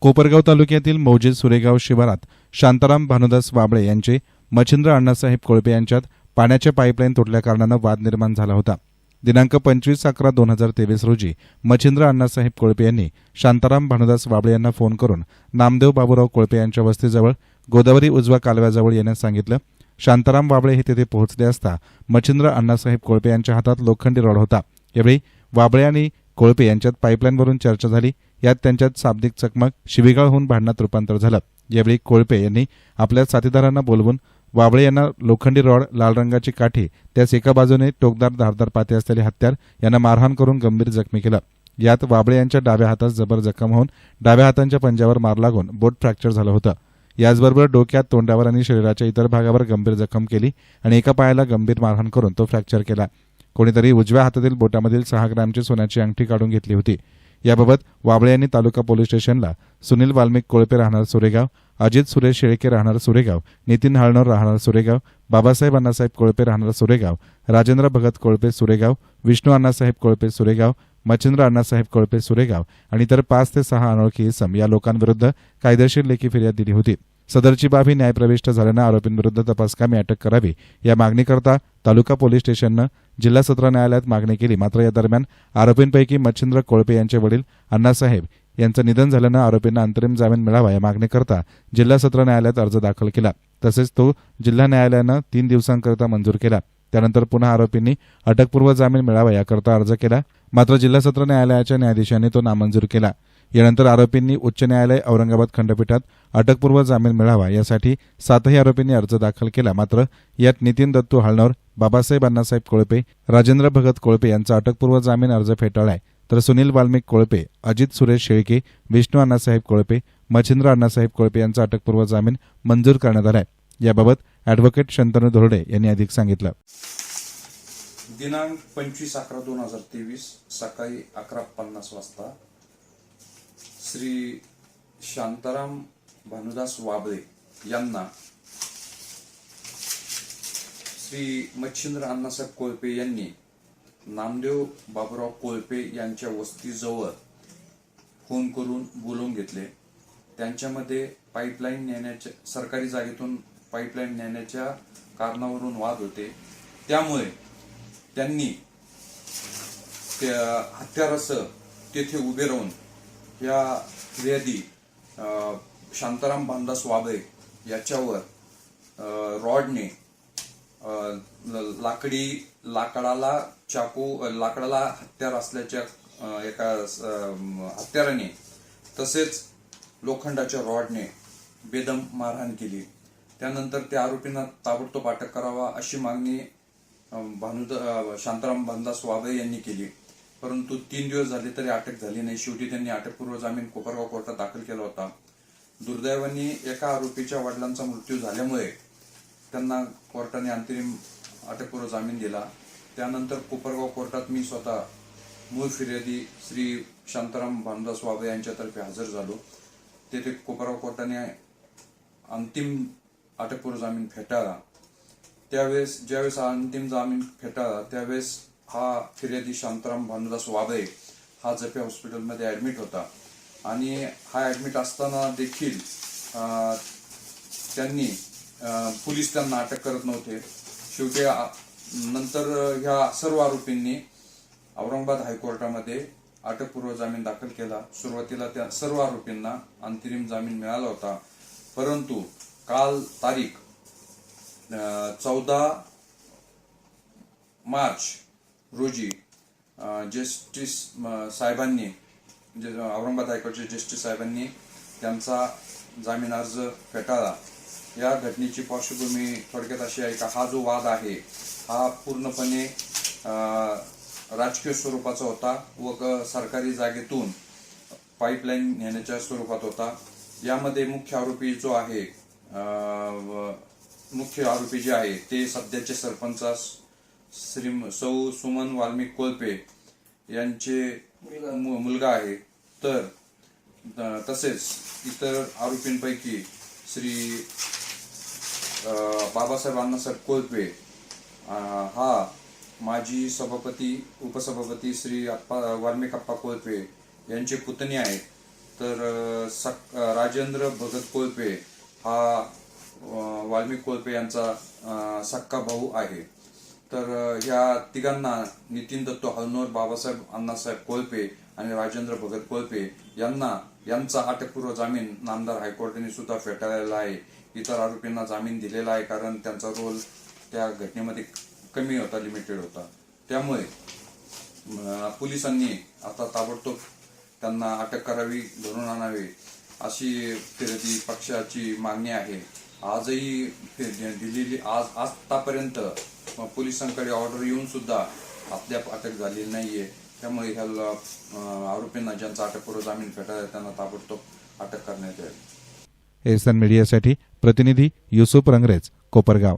कोपरगाव तालुक्यातील मौजे सुरेगाव शिवारात शांताराम भानुदास वाबळे यांचे मच्छिंद्र अण्णासाहेब कोळपे यांच्यात पाण्याच्या पाईपलाईन तुटल्या कारणानं वाद निर्माण झाला होता. दिनांक पंचवीस अकरा दोन हजार तेवीस रोजी मच्छिंद्र अण्णासाहेब कोळपे यांनी शांताराम भानुदास वाबळे यांना फोन करून नामदेव बाबूराव कोळपे यांच्या वस्तीजवळ गोदावरी उजवा कालव्याजवळ येण्यास सांगितलं. शांताराम वाबळे हे तिथे पोहोचले असता मच्छिंद्र अण्णासाहेब कोळपे यांच्या हातात लोखंडी रॉड होता. यावेळी वाबळे आणि कोळपे यांच्यात पाईपलाईनवरून चर्चा झाली. यात त्यांच्यात शाब्दिक चकमक शिवीगाळ होऊन भांडणात रूपांतर झालं. यावेळी कोळपे यांनी आपल्या साथीदारांना बोलवून वाबळे यांना लोखंडी रॉड लाल रंगाची काठी त्यास एका बाजूने टोकदार धारदार पाते असलेले हत्यार यांना मारहाण करून गंभीर जखमी केलं. यात वाबळे यांच्या डाव्या हातात जबर जखम होऊन डाव्या हातांच्या पंजावर मार लागून बोट फ्रॅक्चर झालं होतं. याचबरोबर डोक्यात तोंडावर आणि शरीराच्या इतर भागावर गंभीर जखम केली आणि एका पायाला गंभीर मारहाण करून तो फ्रॅक्चर केला. कोणीतरी उजव्या हातातील बोटामधील सहा ग्रॅमची सोन्याची अंगठी काढून घेतली होती. याबाबत वाबळे यांनी तालुका पोलीस स्टेशनला सुनील वाल्मिक कोळपे राहणार सुरेगाव अजित सुरेश शेळके राहणार सुरेगाव नितीन हाळणर राहणार सुरेगाव बाबासाहेब अण्णासाहेब कोळपे राहणार सुरेगाव राजेंद्र भगत कोळपे सुरेगाव विष्णू अण्णासाहेब कोळपे सुरेगाव मच्छिंद्र अण्णासाहेब कोळपे सुरेगाव आणि इतर पाच ते सहा अनोळखी इसम या लोकांविरुद्ध कायदेशीर लेखी फिर्याद दिली होती. सदरची बाब ही न्यायप्रविष्ट झाल्यानं आरोपींविरुद्ध तपासकामी अटक करावी या मागणीकरता तालुका पोलीस स्टेशननं जिल्हा सत्र न्यायालयात मागणी केली. मात्र या दरम्यान आरोपींपैकी मच्छिंद्र कोळपे यांचे वडील अण्णासाहेब यांचं निधन झाल्यानं आरोपींना अंतरिम जामीन मिळावा या मागणीकरता जिल्हा सत्र न्यायालयात अर्ज दाखल केला. तसेच तो जिल्हा न्यायालयानं तीन दिवसांकरिता मंजूर केला. त्यानंतर पुन्हा आरोपींनी अटकपूर्व जामीन मिळावा याकरता अर्ज केला. मात्र जिल्हा सत्र न्यायालयाच्या न्यायाधीशांनी तो नामंजूर केला. यानंतर आरोपींनी उच्च न्यायालय औरंगाबाद खंडपीठात अटकपूर्व जामीन मिळावा यासाठी सातही आरोपींनी अर्ज दाखल केला. मात्र यात नितीन दत्तू हाळनवर बाबासाहेब अण्णासाहेब कोळपे राजेंद्र भगत कोळपे यांचा अटकपूर्व जामीन अर्ज फेटाळलाय. तर सुनील वाल्मिक कोळपे अजित सुरेश शेळके विष्णू अण्णासाहेब कोळपे मच्छिंद्र अण्णासाहेब कोळपे यांचा अटकपूर्व जामीन मंजूर करण्यात आलाय. याबाबत अॅडव्होकेट शंतनू धोरडे यांनी अधिक सांगितलं. दिनांक पंचवीस अकरा दोन हजार तेवीस सकाळी अकरा पन्नास वाजता श्री शांताराम भानुदास वाबळे यांना श्री मच्छिंद्र अण्णासाहेब कोळपे यांनी नामदेव बाबुराव कोळपे यांच्या वस्तीजवळ फोन करून बोलवून घेतले. त्यांच्यामध्ये पाईपलाईन नेण्याच्या सरकारी जागेतून पाईपलाईन नेण्याच्या कारणावरून वाद होते. त्यामुळे त्यांनी त्या हत्यारासह तेथे उभे राहून या फिर्यादी शांताराम भानदास वाबळे याच्यावर रॉडने ल- लाकडी लाकडाला चाकू लाकडाला हत्यार असल्याच्या एका हत्याराने तसेच लोखंडाच्या रॉडने बेदम मारहाण केली. त्यानंतर त्या आरोपींना ताबडतोब अटक करावा अशी मागणी भानुद शांताराम भानदास वाबळे यांनी केली. परंतु तीन दिवस झाले तरी अटक झाली नाही. शेवटी त्यांनी अटकपूर्व जामीन कोपरगाव कोर्टात दाखल केला होता. दुर्दैवाने एका आरोपीच्या वडिलांचा मृत्यू झाल्यामुळे त्यांना कोर्टाने अंतरिम अटकपूर्व जामीन दिला. त्यानंतर कोपरगाव कोर्टात मी स्वतः मूळ फिर्यादी श्री शांताराम भानदास वाबे यांच्यातर्फे हजर झालो. तेथे कोपरगाव कोर्टाने अंतिम अटकपूर्व जामीन फेटाळला. त्यावेळेस ज्यावेळेस हा अंतिम जामीन फेटाळला त्यावेळेस हा फिर्यादी शांताराम भानुदास वाबळे हा जपे हॉस्पिटलमध्ये ॲडमिट होता. आणि हा ॲडमिट असताना देखील त्यांनी पोलीस त्यांना अटक करत नव्हते. शेवटी नंतर ह्या सर्व आरोपींनी औरंगाबाद हायकोर्टामध्ये अटकपूर्व जामीन दाखल केला. सुरुवातीला त्या सर्व आरोपींना अंतरिम जामीन मिळाला होता. परंतु काल तारीख चौदा मार्च रोजी जस्टिस साहेबांनी म्हणजे, जे औरंगाबाद हायकोर्टचे जस्टिस साहेबांनी त्यांचा जामीन अर्ज फेटाळला. या घटनेची पार्श्वभूमी थोडक्यात अशी आहे का हा जो वाद आहे हा पूर्णपणे राजकीय स्वरूपाचा होता व क- सरकारी जागेतून पाईपलाईन नेण्याच्या स्वरूपात होता. यामध्ये मुख्य आरोपी जो आहे मुख्य आरोपी जे आहे ते सध्याचे सरपंच श्री सौ सुमन वाल्मिक कोल्पे यांचे मु- मुलगा आहे. तर तसेच इतर आरोपींपैकी श्री बाबासाहेब अण्णासाहेब कोल्पे हा माजी सभापती उपसभापती श्री अप्पा वाल्मिक अप्पा कोल्पे यांचे पुतणी आहेत तर सक राजेंद्र भगत कोल्पे हा वाल्मिक कोल्पे यांचा सक्का भाऊ आहे. तर ह्या तिघांना नितीन दत्त हलनोर बाबासाहेब अण्णासाहेब कोळपे आणि राजेंद्र भगत कोळपे यांना यांचा अटकपूर्व जामीन नामदार हायकोर्टाने सुद्धा फेटाळलेला आहे. इतर आरोपींना जामीन दिलेला आहे कारण त्यांचा रोल त्या घटनेमध्ये कमी होता लिमिटेड होता. त्यामुळे पोलिसांनी आता ताबडतोब त्यांना अटक करावी धरून आणावे अशी फिरती पक्षाची मागणी आहे. आजही दिलेली आज आतापर्यंत पोलिसांकडे ऑर्डर येऊन सुद्धा अद्याप अटक झालेली नाहीये. त्यामुळे ह्या आरोपींना ज्यांचा अटकपूर्व जामीन फेटाळला त्यांना ताबडतोब अटक करण्यात येईल एसन मीडियासाठी प्रतिनिधी युसुफ रंगरेज कोपरगाव.